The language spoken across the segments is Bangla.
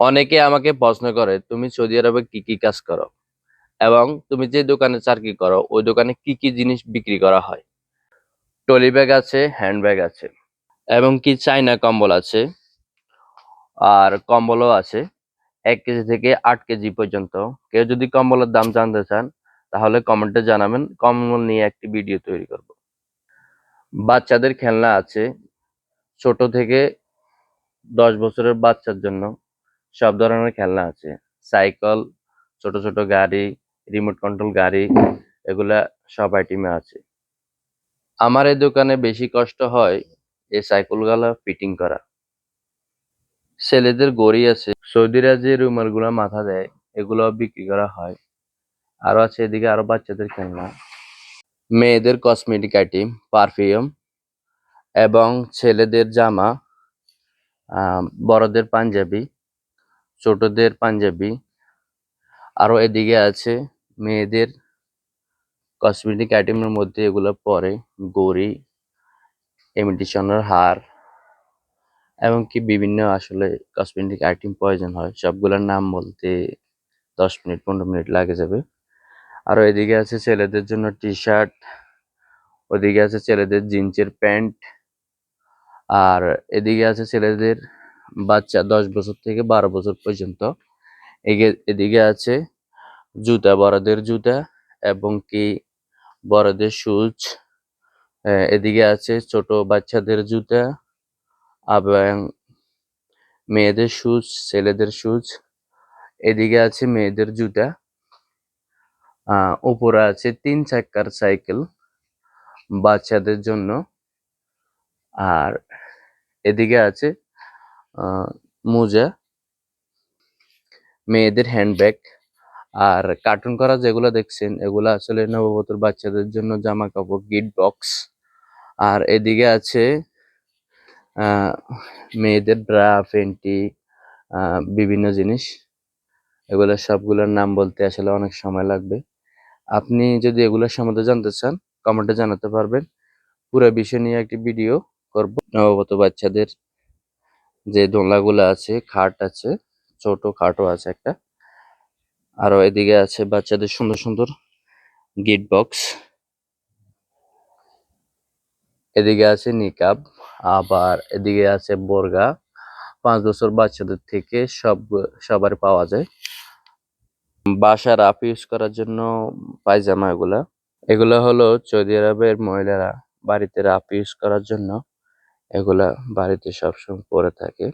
অনেকে আমাকে প্রশ্ন করে, তুমি সৌদি আরবে কি কি কাজ করো? এবং তুমি যে দোকানে চাকরি করো, ওই দোকানে কি কি জিনিস বিক্রি করা হয়? টলি ব্যাগ আছে, হ্যান্ড ব্যাগ আছে, এবং কি চাইনা কম্বল আছে, আর কম্বলও আছে, এক কেজি থেকে আট কেজি পর্যন্ত। কেউ যদি কম্বলের দাম জানতে চান, তাহলে কমেন্টে জানাবেন, কম্বল নিয়ে একটি ভিডিও তৈরি করব। বাচ্চাদের খেলনা আছে, ছোট থেকে দশ বছরের বাচ্চার জন্য। সব ধরনের খেলনা আছে। সাইকেল, ছোট ছোট গাড়ি রিমোট কন্ট্রোল গাড়ি, এগুলা সব আইটেমে আছে। আমার এই দোকানে বেশি কষ্ট হয় এই সাইকেলগুলো ফিটিং করা। ছেলেদের গড়ি আছে। সৌদিরা যে রুমালগুলা মাথা দেয় এগুলো বিক্রি করা হয়। আরও আছে এদিকে আরও বাচ্চাদের খেলনা। মেয়েদের কসমেটিক আইটেম পারফিউম এবং ছেলেদের জামা বড়দের পাঞ্জাবি। ছোটদের পাঞ্জাবি। আরও এদিকে আছে মেয়েদের কসমেটিক আইটেমের মধ্যে এগুলো পরে, গড়ি ইমিটেশনের হার এবং কি বিভিন্ন আসলে কসমেটিক আইটেম প্রয়োজন হয়। সবগুলোর নাম বলতে দশ মিনিট, পনেরো মিনিট লাগে যাবে। আরও এদিকে আছে ছেলেদের জন্য টি শার্ট ওদিকে আছে ছেলেদের জিন্সের প্যান্ট, আর এদিকে আছে ছেলেদের বাচ্চা দশ বছর থেকে বারো বছর পর্যন্ত। এদিকে আছে জুতা, বড়দের জুতা এবং কি বড়দের শুজ এদিকে আছে ছোট বাচ্চাদের জুতা এবং মেয়েদের শুজ ছেলেদের শুজ এদিকে আছে মেয়েদের জুতা। উপরে আছে তিন চাকার সাইকেল বাচ্চাদের জন্য। আর এদিকে আছে মোজা, মেয়েদের হ্যান্ডব্যাগ আর কার্টুন করা যেগুলো দেখছেন, এগুলো আসলে নববধূর বাচ্চাদের জন্য জামা কাপড় গিট বক্স আর এদিকে আছে মেয়েদের ব্রা ফেন্টি বিভিন্ন জিনিস। এগুলো সবগুলোর নাম বলতে আসলে অনেক সময় লাগবে। আপনি যদি এগুলোর সম্বন্ধে জানতে চান কমেন্টে জানাতে পারবেন। পুরো বিষয় নিয়ে একটি ভিডিও করব। নবগত বাচ্চাদের যে দোলনাগুলো আছে, খাট আছে, ছোট খাটও আছে একটা। আরও এদিকে আছে বাচ্চাদের সুন্দর সুন্দর গিট বক্স। এদিকে আছে নিকাব, আবার এদিকে আছে বোরগা। পাঁচ বছর বাচ্চাদের থেকে সব, সবার পাওয়া যায়। বাসা রাফ ইউজ করার জন্য পায়জামা এগুলা। এগুলা হলো সৌদি আরবের মহিলারা বাড়িতে রাফ ইউজ করার জন্য এগুলা বাড়িতে সবসময় পরে থাকে।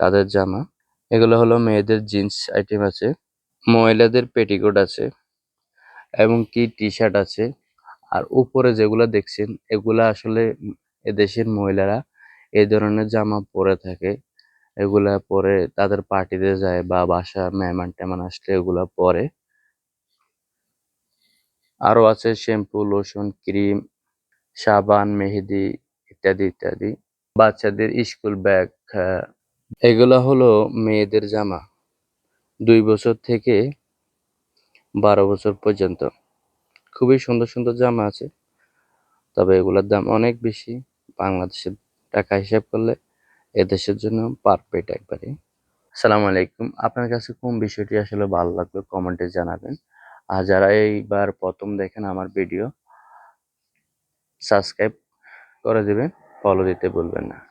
তাদের জামা, এগুলো হলো মেয়েদের জিন্স আইটেম আছে, মহিলাদের পেটিকোট আছে, এবং কি টি শার্ট আছে। আর উপরে যেগুলো দেখছেন, এগুলা আসলে এদেশের মহিলারা এই ধরনের জামা পরে থাকে। এগুলা পরে তাদের পার্টিতে যায় বা বাসা মেহমান টেমান আসলে এগুলা পরে। আরও আছে শ্যাম্পু, লোশন, ক্রিম, সাবান, মেহেদি ইত্যাদি ইত্যাদি। বাচ্চাদের স্কুল ব্যাগ এগুলো হলো মেয়েদের জামা। দুই বছর থেকে বারো বছর পর্যন্ত। খুবই সুন্দর সুন্দর জামা আছে। তবে এগুলোর দাম অনেক বেশি। বাংলাদেশের টাকা হিসাব করলে এদেশের জন্য পারফেক্ট একবারে। আসসালামু আলাইকুম। আপনার কাছে কোন বিষয়টি আসলে ভালো লাগল কমেন্টে জানাবেন। আর যারা এইবার প্রথম দেখেন আমার ভিডিও, সাবস্ক্রাইব করে যাবে ফলো দিতে ভুলবেন না।